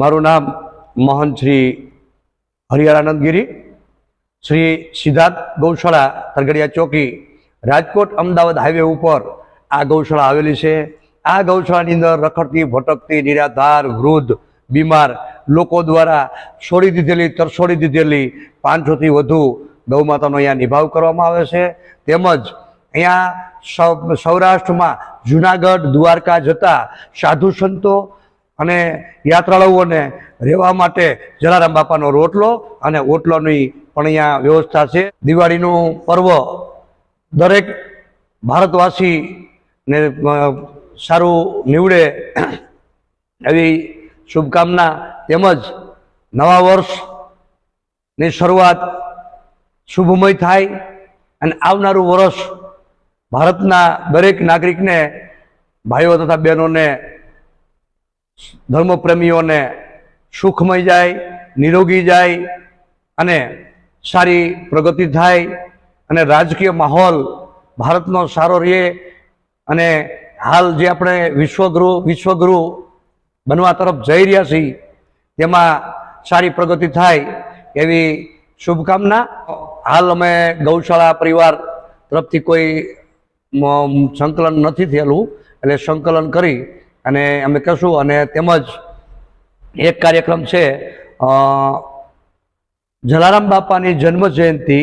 મારું નામ મોહન શ્રી હરિહરાનંદગીરી શ્રી સિદ્ધાર્થ ગૌશાળા તરગડિયા ચોકી, રાજકોટ અમદાવાદ હાઈવે ઉપર આ ગૌશાળા આવેલી છે. આ ગૌશાળાની અંદર રખડતી, ભટકતી, નિરાધાર, વૃદ્ધ, બીમાર લોકો દ્વારા છોડી દીધેલી તરછોડી દીધેલી પાંચસોથી વધુ ગૌમાતાનો અહીંયા નિભાવ કરવામાં આવે છે. તેમજ અહીંયા સૌરાષ્ટ્રમાં જુનાગઢ, દ્વારકા જતા સાધુ સંતો અને યાત્રાળુઓને રહેવા માટે જલારામ બાપાનો રોટલો અને ઓટલોની પણ અહીંયા વ્યવસ્થા છે. દિવાળીનું પર્વ દરેક ભારતવાસીને સારું નીવડે એવી શુભકામના તેમજ નવા વર્ષની શરૂઆત શુભમય થાય અને આવનારું વર્ષ ભારતના દરેક નાગરિકને, ભાઈઓ તથા બહેનોને ધર્મપ્રેમીઓને સુખમય જાય, નિરોગી જાય અને સારી પ્રગતિ થાય અને રાજકીય માહોલ ભારતનો સારો રહે અને હાલ જે આપણે વિશ્વગુરુ વિશ્વગુરુ બનવા તરફ જઈ રહ્યા છીએ, તેમાં સારી પ્રગતિ થાય એવી શુભકામના. હાલ અમે ગૌશાળા પરિવાર તરફથી કોઈ સંકલન નથી થયેલું, એટલે સંકલન કરી અને અમે કશું, અને તેમજ એક કાર્યક્રમ છે જલારામ બાપાની જન્મ જયંતિ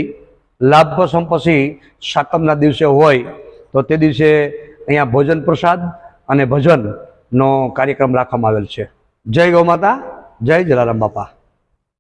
લાભ સંપસી સાકમના દિવસે હોય, તો તે દિવસે અહીંયા ભોજન પ્રસાદ અને ભજનનો કાર્યક્રમ રાખવામાં આવેલ છે. જય ગૌ માતા, જય જલારામ બાપા.